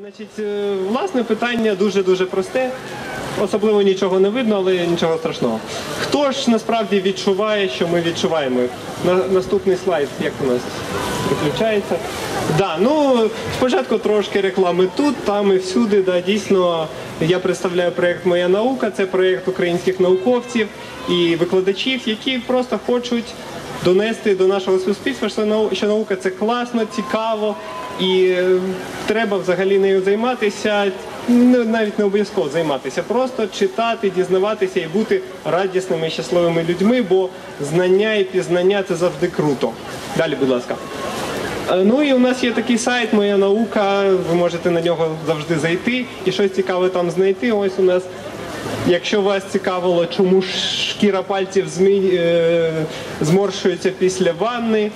Значить, е, власне питання дуже дуже просте. Особливо нічого не видно, але нічого страшного. Хто ж насправді відчуває, що ми відчуваємо? На, наступний слайд, як у нас виключається? Да, ну спочатку трошки реклами тут, там і всюди. Да, дійсно, я представляю проєкт Моя наука. Це проєкт українських науковців і викладачів, які просто хочуть донести до нашого суспільства, що наука це класно, цікаво і е, треба взагалі нею займатися. Навіть не обов'язково займатися, просто читати, дізнаватися і бути радісними і щасливими людьми, бо знання і пізнання це завжди круто. Далі, будь ласка. Е, Ну і у нас є такий сайт Моя наука. Ви можете на нього завжди зайти і щось цікаве там знайти. Ось у нас. Якщо вас цікавило, чому шкіра пальців змі... е, зморшується після ванни,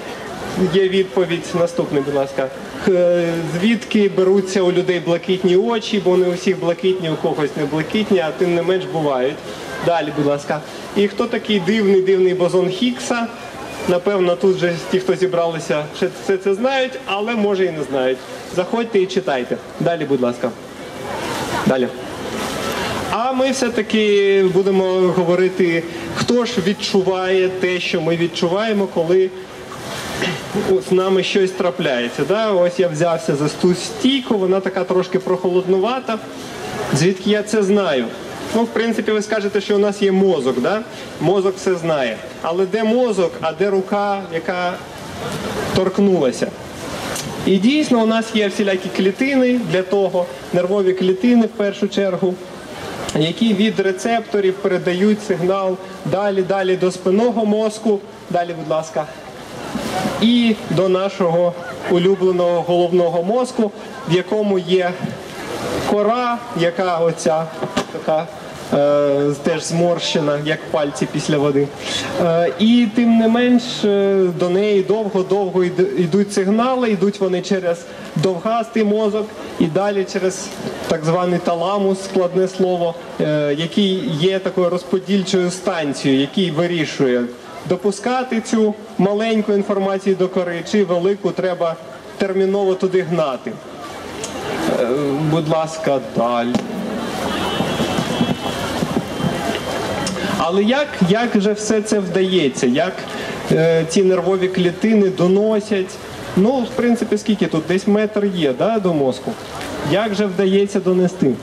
є відповідь. Наступний, будь ласка. Е, Звідки беруться у людей блакитні очі, бо не у всіх блакитні, у когось не блакитні, а тим не менш бувають. Далі, будь ласка. І хто такий дивний дивний бозон Хіггса? Напевно, тут же ті, хто зібралися, ще все це знають, але може і не знають. Заходьте і читайте. Далі, будь ласка. Далі. А ми все-таки будемо говорити, хто ж відчуває те, що ми відчуваємо, коли з нами щось трапляється. Да? Ось я взявся за ту стійку, вона така трошки прохолоднувата. Звідки я це знаю? Ну, в принципі, ви скажете, що у нас є мозок, да? мозок все знає. Але де мозок, а де рука, яка торкнулася? І дійсно у нас є всілякі клітини для того, нервові клітини в першу чергу, які від рецепторів передають сигнал далі, далі до спинного мозку. Далі, будь ласка. І до нашого улюбленого головного мозку, в якому є кора, яка оця така е, теж зморщена, як пальці після води. Е, і тим не менш е, до неї довго-довго йдуть сигнали, йдуть вони через довгастий мозок і далі через так званий таламус, складне слово, який є такою розподільчою станцією, який вирішує. Допускати цю маленьку інформацію до кори чи велику треба терміново туди гнати. Е, Будь ласка, далі. Але як, як же все це вдається? Як е, ці нервові клітини доносять? Ну, в принципі, скільки тут? Десь метр є да, до мозку. Як же вдається донести?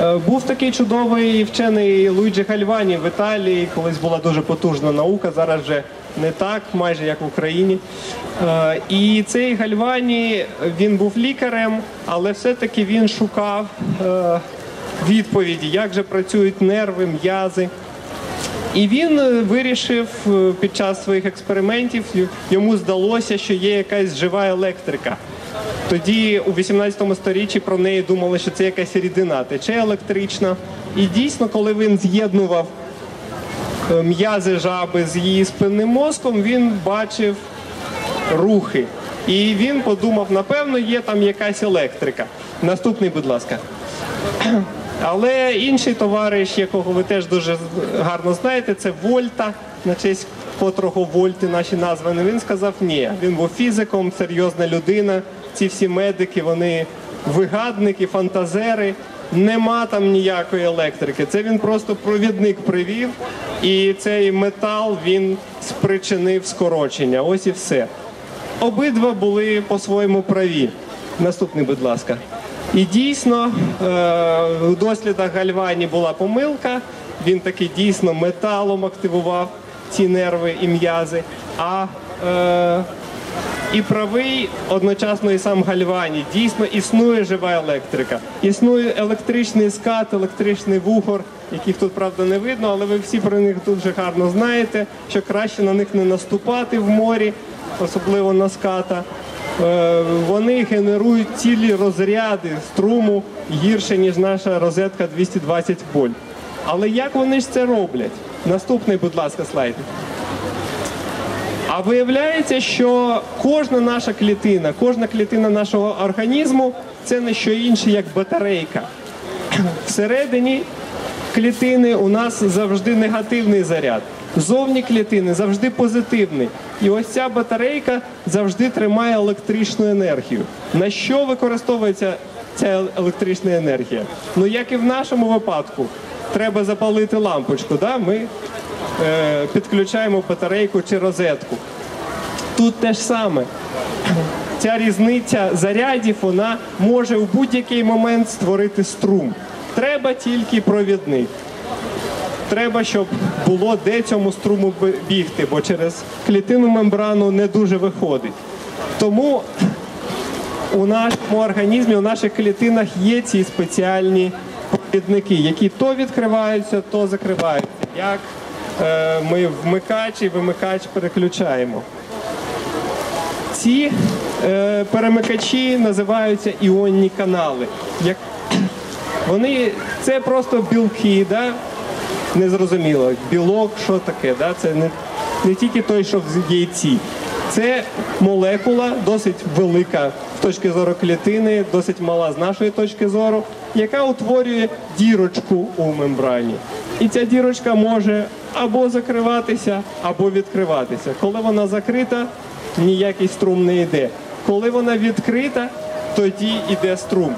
Е, Був такий чудовий вчений Луїджі Гальвані в Італії, колись була дуже потужна наука, зараз вже не так, майже як в Україні. Е, І цей Гальвані він був лікарем, але все-таки він шукав е, відповіді, як же працюють нерви, м'язи. І він вирішив під час своїх експериментів, йому здалося, що є якась жива електрика. Тоді у 18 сторіччі про неї думали, що це якась рідина, тече електрична. І дійсно, коли він з'єднував е, м'язи жаби з її спинним мозком, він бачив рухи. І він подумав, напевно, є там якась електрика. Наступний, будь ласка. Але інший товариш, якого ви теж дуже гарно знаєте, це Вольта, на честь котрого Вольти наші названі. Він сказав ні. Він був фізиком, серйозна людина. Ці всі медики, вони вигадники, фантазери. Нема там ніякої електрики. Це він просто провідник привів, і цей метал він спричинив скорочення. Ось і все. Обидва були по-своєму праві. Наступний, будь ласка. І дійсно, е, у дослідах Гальвані була помилка. Він таки дійсно металом активував ці нерви і м'язи. А е, і правий одночасно і сам Гальвані. Дійсно існує жива електрика. Існує електричний скат, електричний вугор, яких тут правда не видно, але ви всі про них дуже гарно знаєте, що краще на них не наступати в морі, особливо на ската. Е, Вони генерують цілі розряди струму гірше, ніж наша розетка 220 вольт. Але як вони ж це роблять? Наступний, будь ласка, слайд. А виявляється, що кожна наша клітина, кожна клітина нашого організму це не що інше, як батарейка. Всередині клітини у нас завжди негативний заряд. Зовні клітини завжди позитивний. І ось ця батарейка завжди тримає електричну енергію. На що використовується ця електрична енергія? Ну, як і в нашому випадку, треба запалити лампочку. Да? Ми підключаємо батарейку чи розетку. Тут те ж саме. Ця різниця зарядів вона може в будь-який момент створити струм. Треба тільки провідник. Треба, щоб було де цьому струму бігти, бо через клітинну мембрану не дуже виходить. Тому у нашому організмі, у наших клітинах є ці спеціальні провідники, які то відкриваються, то закриваються. Як е, ми вмикач і вимикач переключаємо. Ці е, перемикачі називаються іонні канали. Вони це просто білки, да? незрозуміло. Білок, що таке? Да? Це не, не тільки той, що в яйці. Це молекула досить велика з точки зору клітини, досить мала з нашої точки зору, яка утворює дірочку у мембрані. І ця дірочка може або закриватися, або відкриватися. Коли вона закрита, ніякий струм не йде. Коли вона відкрита, тоді йде струм.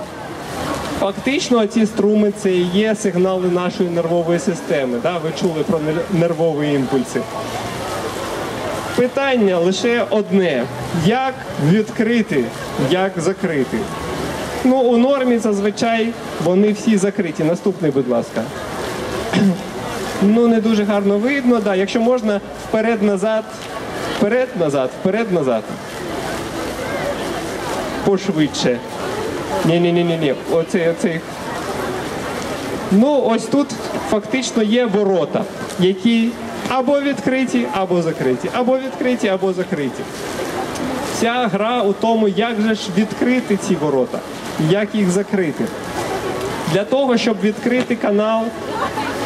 Фактично, ці струми це і є сигнали нашої нервової системи. Да? Ви чули про нервові імпульси. Питання лише одне: як відкрити, як закрити? Ну, у нормі зазвичай вони всі закриті. Наступний, будь ласка. Ну, не дуже гарно видно. Да. Якщо можна, вперед-назад, вперед-назад, вперед-назад. Пошвидше. Ні, ні, ні, ні, ні. Оцей, оцей. Ну, ось тут фактично є ворота, які або відкриті, або закриті, або відкриті, або закриті. Вся гра у тому, як же ж відкрити ці ворота, як їх закрити. Для того, щоб відкрити канал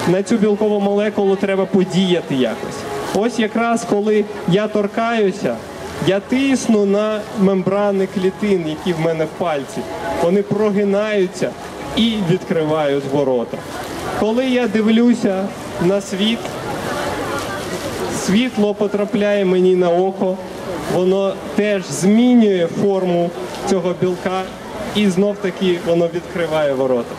на цю білкову молекулу, треба подіяти якось. Ось якраз коли я торкаюся, я тисну на мембрани клітин, які в мене в пальці. Вони прогинаються і відкривають ворота. Коли я дивлюся на світ, світло потрапляє мені на око, воно теж змінює форму цього білка і знов таки воно відкриває ворота.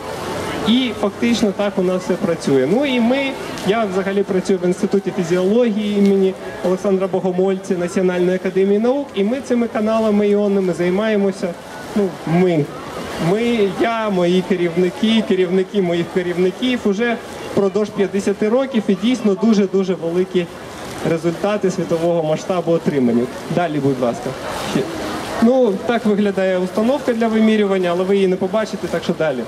І фактично так у нас все працює. Ну і ми, я взагалі працюю в інституті фізіології імені Олександра Богомольця Національної академії наук, і ми цими каналами іонними займаємося. Ну, ми. Ми, я, мої керівники, керівники моїх керівників уже впродовж 50 років і дійсно дуже-дуже великі результати світового масштабу отримані. Далі, будь ласка. Ну, так виглядає установка для вимірювання, але ви її не побачите, так що далі.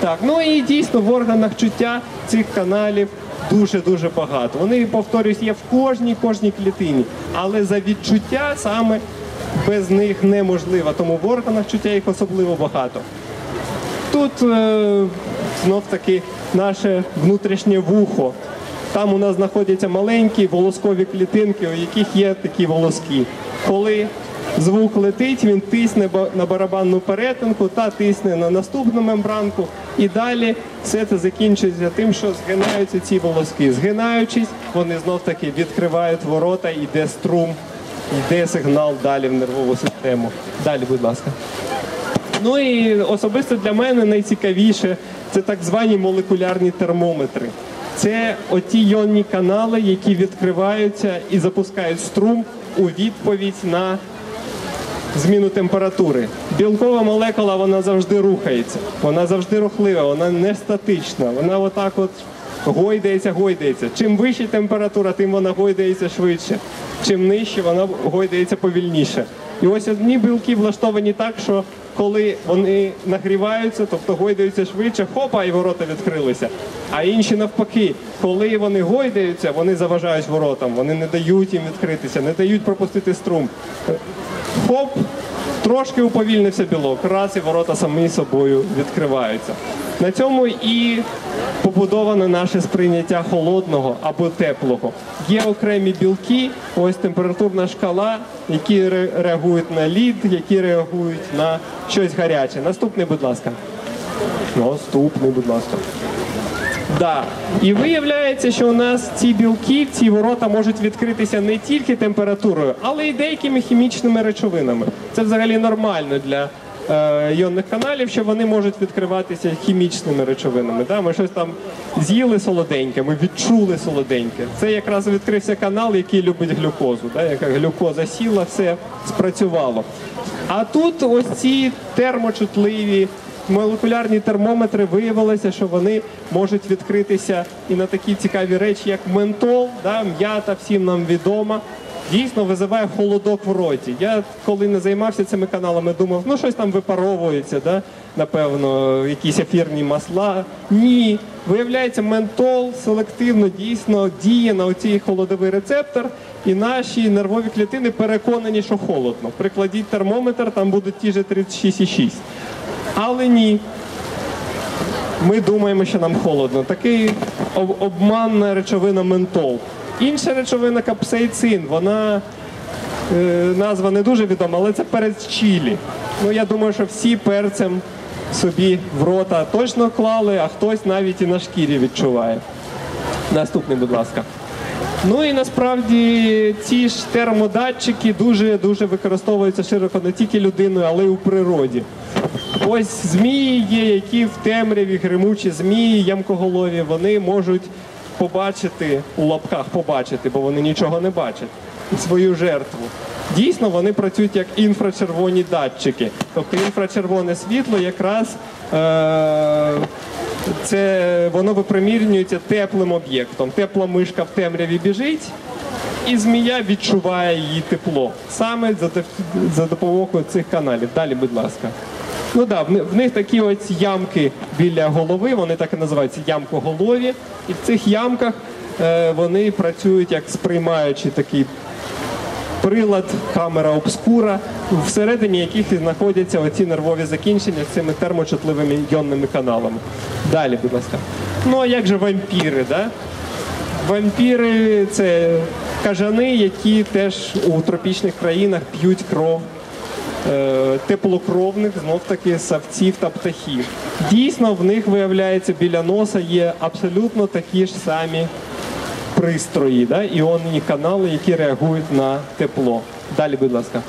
Так, ну і дійсно в органах чуття цих каналів дуже-дуже багато. Вони, повторюсь, є в кожній кожній клітині. Але за відчуття саме без них неможливо. Тому в органах чуття їх особливо багато. Тут е, знов таки наше внутрішнє вухо. Там у нас знаходяться маленькі волоскові клітинки, у яких є такі волоски. Коли звук летить, він тисне на барабанну перетинку та тисне на наступну мембранку. І далі все це закінчується тим, що згинаються ці волоски. Згинаючись, вони знов таки відкривають ворота, йде струм, йде сигнал далі в нервову систему. Далі, будь ласка. Ну і особисто для мене найцікавіше це так звані молекулярні термометри. Це оті йонні канали, які відкриваються і запускають струм у відповідь на зміну температури. Білкова молекула вона завжди рухається, вона завжди рухлива, вона не статична. Вона отак от гойдається, гойдається. Чим вища температура, тим вона гойдається швидше. Чим нижче, вона гойдається повільніше. І ось одні білки влаштовані так, що коли вони нагріваються, тобто гойдаються швидше, хопа, і ворота відкрилися. А інші навпаки, коли вони гойдаються, вони заважають воротам, вони не дають їм відкритися, не дають пропустити струм. Хоп, трошки уповільнився білок, раз і ворота самі собою відкриваються. На цьому і побудоване наше сприйняття холодного або теплого. Є окремі білки, ось температурна шкала, які реагують на лід, які реагують на щось гаряче. Наступний, будь ласка. Наступний, будь ласка. Да. І виявляється, що у нас ці білки, ці ворота можуть відкритися не тільки температурою, але й деякими хімічними речовинами. Це взагалі нормально для е, іонних каналів, що вони можуть відкриватися хімічними речовинами. Да? Ми щось там з'їли солоденьке, ми відчули солоденьке. Це якраз відкрився канал, який любить глюкозу. Да? Яка глюкоза сіла, все спрацювало. А тут ось ці термочутливі молекулярні термометри виявилося, що вони можуть відкритися і на такі цікаві речі, як ментол, да, м'ята, всім нам відома. Дійсно визиває холодок в роті. Я коли не займався цими каналами, думав, ну щось там випаровується, да? напевно, якісь ефірні масла. Ні. Виявляється, ментол селективно дійсно діє на оцей холодовий рецептор, і наші нервові клітини переконані, що холодно. Прикладіть термометр, там будуть ті ж 36,6. Але ні. Ми думаємо, що нам холодно. Такий обманна речовина ментол. Інша речовина капсаїцин, вона е, назва не дуже відома, але це перець чилі. Ну я думаю, що всі перцем собі в рота точно клали, а хтось навіть і на шкірі відчуває. Наступний, будь ласка. Ну і насправді ці ж термодатчики дуже дуже використовуються широко не тільки людиною, але й у природі. Ось змії є, які в темряві, гримучі змії, ямкоголові, вони можуть побачити у лапках побачити, бо вони нічого не бачать свою жертву. Дійсно, вони працюють як інфрачервоні датчики. Тобто інфрачервоне світло якраз е- це воно випромірюється теплим об'єктом. Тепла мишка в темряві біжить, і змія відчуває її тепло саме за допомогою цих каналів. Далі, будь ласка. Ну да, в них такі ось ямки біля голови, вони так і називаються ямкоголові. І в цих ямках е, вони працюють як сприймаючи такий прилад, камера обскура, всередині яких знаходяться оці нервові закінчення з цими термочутливими йонними каналами. Далі, будь ласка. Ну а як же вампіри, да? Вампіри це кажани, які теж у тропічних країнах п'ють кров теплокровних, знов таки савців та птахів. Дійсно, в них виявляється біля носа є абсолютно такі ж самі пристрої, да? іонні канали, які реагують на тепло. Далі, будь ласка.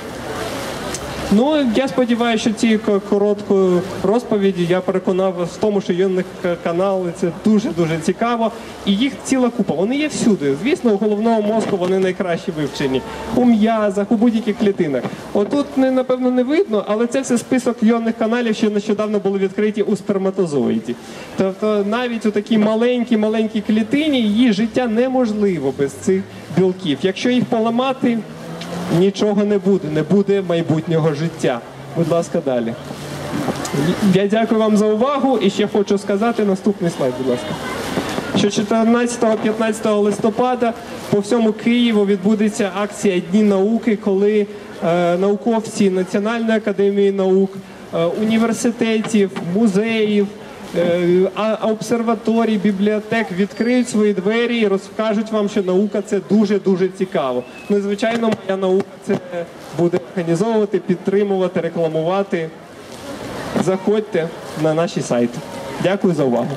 Ну, я сподіваюся, що ко- короткою розповіді я переконав в тому, що к- канали це дуже-дуже цікаво. І їх ціла купа. Вони є всюди. Звісно, у головного мозку вони найкраще вивчені. У м'язах, у будь-яких клітинах. Отут, напевно, не видно, але це все список іонних каналів, що нещодавно були відкриті у сперматозоїді. Тобто навіть у такій маленькій маленькій клітині її життя неможливо без цих білків. Якщо їх поламати, нічого не буде, не буде майбутнього життя. Будь ласка, далі. Я дякую вам за увагу і ще хочу сказати наступний слайд, будь ласка. Що 14-15 листопада по всьому Києву відбудеться акція Дні науки, коли е, науковці Національної академії наук, е, університетів, музеїв, обсерваторій, бібліотек відкриють свої двері і розкажуть вам, що наука це дуже дуже цікаво. Ну, звичайно, моя наука це буде організовувати, підтримувати, рекламувати. Заходьте на наші сайти. Дякую за увагу.